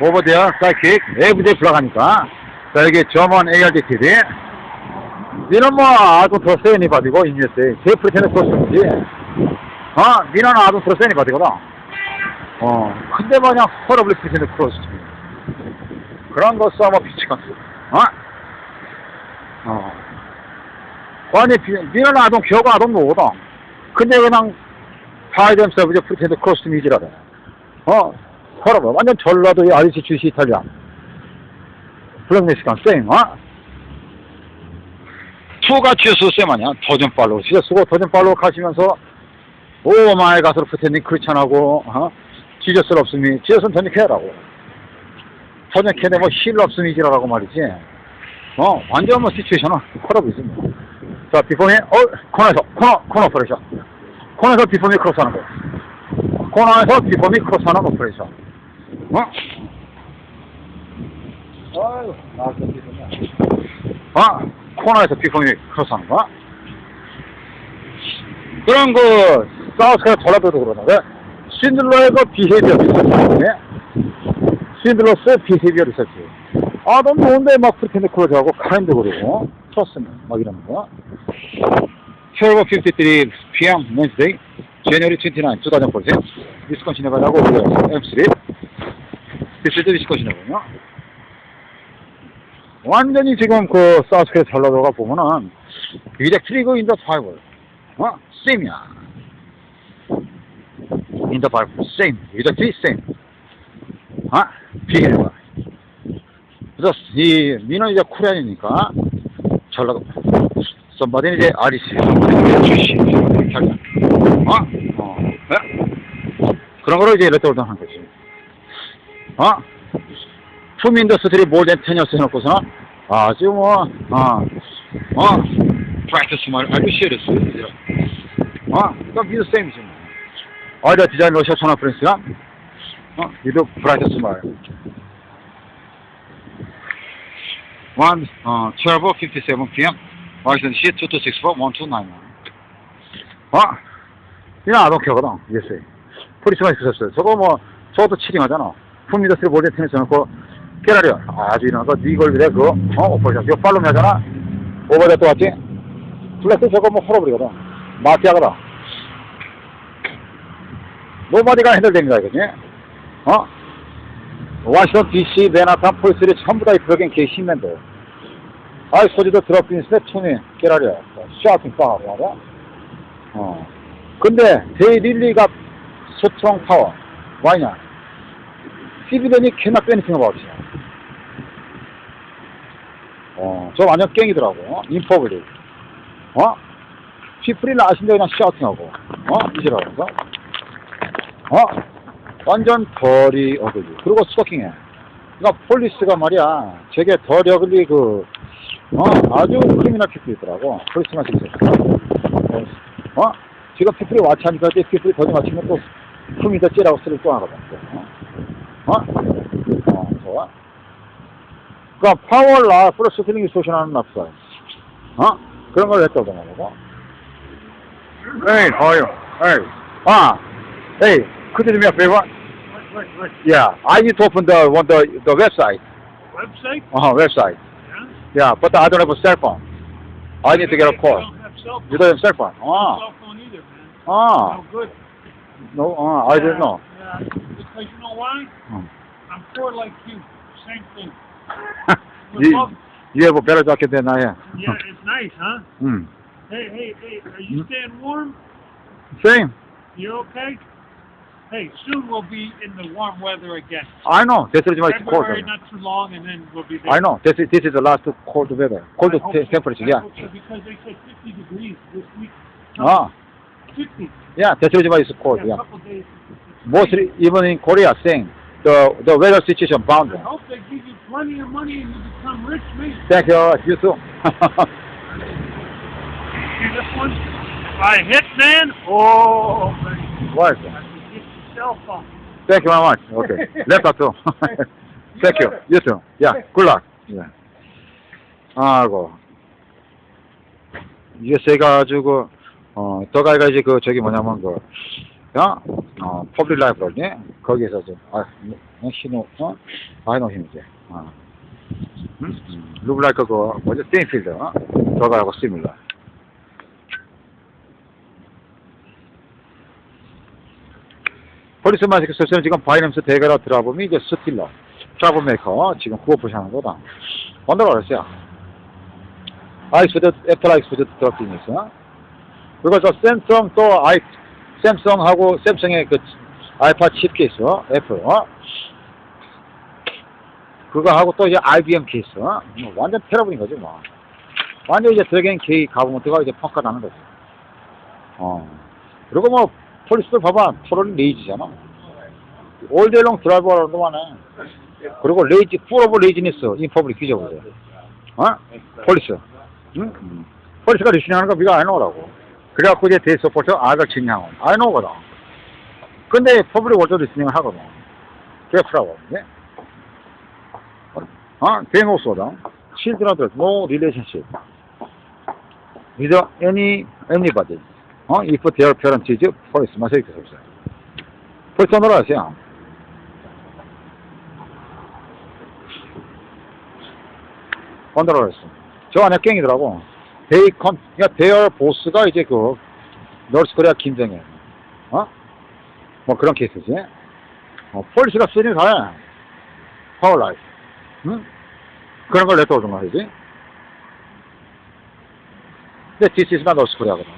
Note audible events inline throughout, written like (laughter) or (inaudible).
over psychic, everyday 블락하니까. 자, 여기 German ARD TV. 니는 뭐, 아주 더 세니 바디고, in USA. 제 프리텐의 코스지. 어, 니는 아주 더 세니 바디거든. 어, 근데 마냥 허러블리 프리텐의 크로스지. 그런 거 싸워 비치가 어? 어. 아니, 비- 니는 아동, 겨가 아동 노거든. 근데 그냥, 파이점 서브제 프리텐의 크로스 미지라다. 어, 허러블. 완전 전라도 의 아저씨 주시 이탈리아. 블랙 멕시칸, 쌩, 어? 투가 취소 쌤 아니야? 더전 팔로우. 진짜 수고 더전 팔로우 가시면서, 오 마이 가스로 프테님 크리찬하고, 어? 지저스 없음이, 지저스는 전역해라고. 전역해내 뭐힐 없음이 지라고 말이지. 어, 완전 뭐 시츄에이션은 컬업이지 뭐. 자, 비포미, 어, 코너에서, 코너, 코너 오퍼레이션. 코너에서 비포미 크로스 하는 거. 코너에서 비포미 크로스 하는 오퍼레이션. 어? 아유, 비포미. 어? 코너에서 비포미 크로스 하는 거. 그런 거, 사우스가 전라도도 그러는데, 신들러의 그 비헤비어 리서치. 신들러스의 비헤비어 리서치. 아, 너무 좋은데, 막, 프리텐드 크로즈하고, 카렌드 그러고, 트러스는, 막 이러는 거. 12 53 p.m. Wednesday, January 29, 2014. 위스콘신 해가지고, M3. 비스트 위스콘신 해거든요. 완전히 지금 그 사우스캐 전라도가 보면은 트리거 인더 파이브 어? 쌤이야 인더 파이브 쌤 이제 트리 쌤 어? 비해봐 그래서 이 민은 이제 코리안이니까 전라도 썸바디는 이제 아리스 출시 어? 어? 네? 그런 거로 이제 레터홀던 한 거지 어? 품 인더스트리 몰덴 테니어스 해놓고서는 아주 뭐, 어, 어, 프랙티스 말, 아주 시리어스. 어, 그니까 미드 쌤이지 뭐. 어디다 디자인 러시아 천하 프린스가, 어, 미드 프랙티스 말. One, 어, 12, 57 p.m. Washington C, 2264, 1291. 어? 이거 아동캐거든, USA. 포리스만 있었어요. 저거 뭐, 저것도 치링하잖아. 품 인더스트리 몰덴 테니어스 해놓고, 깨라려. 아주 이런 거, 니걸 그래, 그거, 어, 오퍼레이션. 이거 팔로미 하잖아? 오버데 또 왔지? 블랙스 저거 뭐 헐어버리거든. 마피아거든. 노바디가 핸들됩니다, 이거지? 어? 워싱턴 DC, 맨하탄, 폴스리 전부 다이 벽엔 개 신맨들. 아이, 소리도 드롭빈스네, 촌이 깨라려. 샤팅 빵, 말이야? 어. 근데, 데이 릴리가 소총 파워. 와이냐? 시비더니 캐나 빼니킹 어바웃이야. 어, 저 완전 깽이더라고. 인퍼블릭. 어? 피프리는 아신데 그냥 샤우팅하고. 어? 이지라면서. 어? 완전 덜이 어글리. 그리고 스토킹해. 그러니까 폴리스가 말이야. 저게 덜이 어글리 그, 어? 아주 크리미널 피플이 있더라고. 폴리스만 있어. 어? 지금 피플이 와치 하니까 이제 피플이 더디 맞추면 또 품이 더 찌라고 쓰를 또 하거든. 어? 어? 어, 좋아. 그니까, 파워라, 플러스 필링이 소신하는 납사. 어? 그런 걸 했다고 말하고. Hey, how are you? Hey. Ah, hey, could you do me a favor? What, what, what Yeah, I need to open the, one, the, the website. website? Uh-huh, website. Yeah. Yeah, but I don't have a cell phone. I need to get a call. I don't have cell phone. You don't have cell phone? Ah, cell phone either, man. ah, No good. no, uh, I didn't know. Yeah, because you know why? Hmm. I'm poor like you. Same thing. (laughs) you, you have a better jacket than I am. Yeah, it's nice, huh? Hmm. Hey, hey, hey, are you Hmm. staying warm? Same. You okay? Hey, soon we'll be in the warm weather again. I know. This is my cold. Weather. not too long, and then we'll be there. I know. This is, this is the last cold weather. Cold I te- so. temperature, yeah. so, because they said 50 degrees this week. Ah, 50. yeah, that's is why it's cold, Yeah, yeah. Mostly, even in Korea, same. The, the weather situation bound. I hope they give you plenty of money and you become rich, man. Thank you. You too. See this one? I hit, man, oh, man. what? I can get your cell phone. Thank you very much. Okay. Left too. Thank you. You too. Yeah. Good luck. Yeah. 아이고. 이게 아주 그, 어, 더가이가 이제 그, 저기 뭐냐면 그, 어, 어, 퍼블릭 라이브러리, 거기에서 좀, 아, 뭐, 신호, 어? 아이노 힘이지. 어. 음? 음. 루블라이크 그거, 뭐지, 스테인필드, 어? 저거하고 시밀러. 폴리스 마스크 설치는 지금 바이넘스 대가라 드라범이 이제 스틸러, 트러블 메이커, 지금 그거 보시는 거다. 언더가 그랬어요. 아이스푸드, 애플 아이스푸드 드랍 비즈니스. 그리고 저 샘성 또 아이, 샘성하고 샘성의 그 아이팟 칩 케이스, 애플, 어? 그거 하고 또 이제 IBM 케이스, 어? 뭐 완전 테러블인 거지 뭐. 완전 이제 드래곤 K 가브먼트가 이제 펑카 나는 거지. 어. 그리고 뭐 폴리스들 봐봐, 토론 레이지잖아. 올데이롱 드라이버라는 동안에. 그리고 레이지, 풀 오브 레이지니스, 인퍼블릭 뒤져보세요. 어? 폴리스. 응? 음. 폴리스가 리스닝하는 거 네가 안 나오라고. 그래갖고 이제 대서포트 아가 진양은 안 나오거든. 근데 퍼블릭 월드 리스닝을 하거든. 그게 프라고. 네? 어? 대노소다. children, no relationship with any, anybody. 어? if their parent is police. 마서 이렇게 썼어요. 벌써 놀아세요. 건드려 했어. 저 안에 깽이더라고. 데이 컨, 그러니까 대열 보스가 이제 그, 너스 코리아 김정일. 어? 뭐 그런 케이스지. 어, 폴리스가 쓰니 다 파워 라이프. 응? 그런 걸 내떠오던 말이지. 근데 this is not 너스 코리아거든.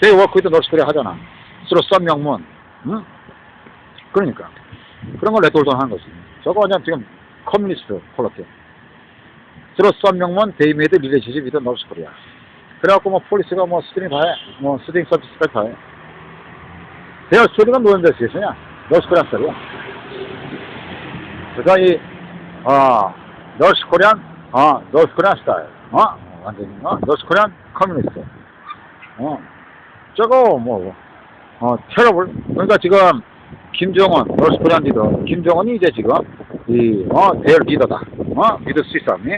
they work with 코리아 하잖아. 서로 썸 명문. 응? 그러니까. 그런 걸 내떠오던 하는 거지. 저거 그냥 지금 커뮤니스트 폴라티. 썸 명문 relationship with 너스 코리아. 그래갖고 뭐 폴리스가 뭐 스트링 다 해. 뭐 스트링 서비스까지 다 해. 대열 스토리가 노는데 쓰겠으냐? 너스 코리아 스토리야. 그래서 이, 어, 너스 코리안, 어, 너스 코리안 스타일. 어? 완전히, 어? 너스 코리안 커뮤니스트. 어. 저거, 뭐, 어, 테러블. 그러니까 지금, 김정은, 너스 코리안 리더, 김정은이 이제 지금, 이, 어, 대열 리더다. 어? 리더 스위스함이.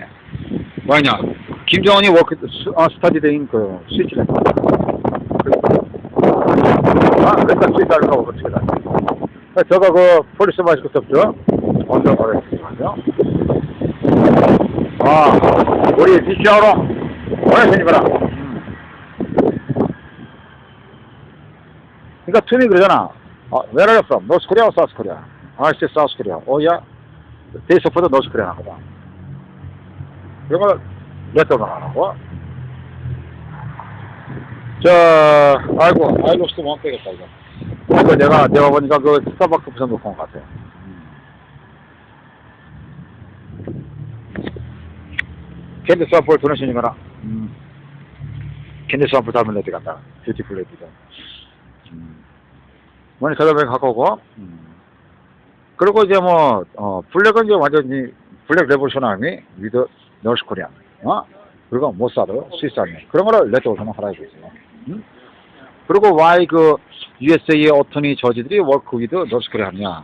뭐냐. 김정은이 워크, 스, 어, 스타디드인 그, 스위스랜드. 아, 그러니까 스위스하고 그렇게 다 저거 그, 폴리스 마스크 썼죠? 언더 거랬습니다. 아, 우리 오늘 생겨라. 그러니까 투미 그러잖아. 어, where are you from? North Korea or South Korea? I say South Korea. Oh yeah? They support North Korea 이거 레터가 나가고. 저, 아이고, 아이고, 스못 빼겠다, 이거. 이거 내가, 내가 보니까 그 스타벅스 부산 놓고 온것 같아. 캔디 스와플 도네션이거나 음. 캔디 스와플 닮은 레드 같다 뷰티풀 레드가 음. 머니 서더백 갖고 오고 음. 그리고 이제 뭐 어, 블랙은 이제 완전히 블랙 레볼루션 아미 위드 너스 코리아 어? 그리고 모사드 스위스 아미 그런 거를 레드 오션을 하라 이거지 음? 그리고 why 그 USA의 어토니 저지들이 워크 위드 너스 코리아 하냐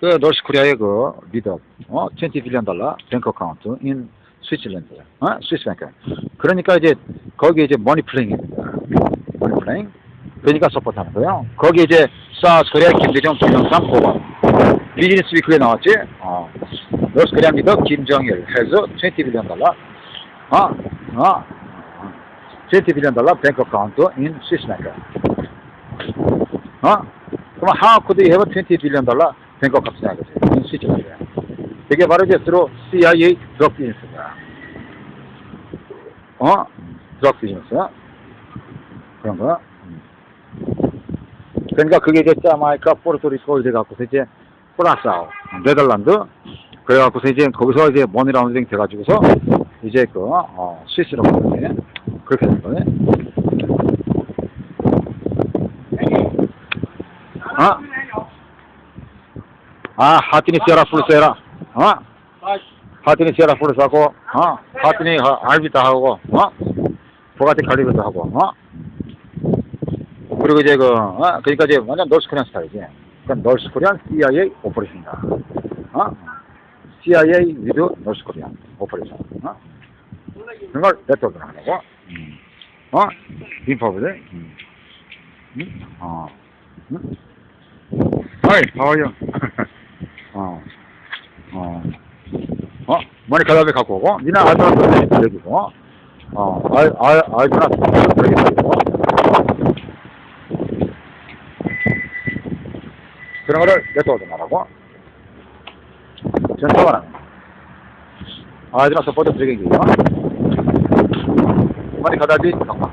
그 너스 코리아의 그 리더 어? 20 빌리언 달러 뱅크 어카운트 인 스위스랜드, 어? 스위스 뱅크. 그러니까 이제 거기에 이제 머니 플레잉입니다. 머니 플레잉. 그러니까 서포트하는 거예요. 거기 이제 사우스 코리아 김대중, 김영삼, 고범. 비즈니스 위크에 나왔지. 어. 노스 코리아 리더 김정일 해서 20 빌리언 달러. 어? 어? 20 빌리언 달러 뱅크 어카운트 인 스위스뱅크. 어? 그럼 how could you have 20 빌리언 달러 뱅크 어카운트 이거지. 인 스위스뱅크. 이게 바로 이제 주로 CIA 드럭 비즈니스야. 어? 드럭 비즈니스. 그런 거. 음. 그러니까 그게 이제 자마이카, 포르토리코 이래 갖고서 이제 프랑스하고 네덜란드 그래갖고서 이제 거기서 이제 머니 라운딩 돼가지고서 이제 그, 어, 스위스로 가거든요. 그렇게 된 거네. 어? 아, 하티니 세라 풀세라. 어? 하티니 세라 풀스하고, 어? 하티니 알비도 하고, 어? 보가티 칼리비도 하고, 어? 그리고 이제 그, 어? 그러니까 이제 완전 노스 코리안 스타일이지. 그러니까 노스 코리안 CIA 오퍼레이션이다. 어? CIA 위드 노스 코리안 오퍼레이션. 어? 그런 걸 네트워크를 하고, 음. 어? 인포브들, 음. 음? 어. 응? 어이, how are you? 어, 어, 어, 머리 가다에 갖고 오고, 니네 알더라 들려주고, 어, 알, 알, 알더라 들려주고, 그런 거를 내꺼오지 말라고. 전화가 나네. 아이들아 서포 트 드리겠기요. 머리 가다비 갖고 와.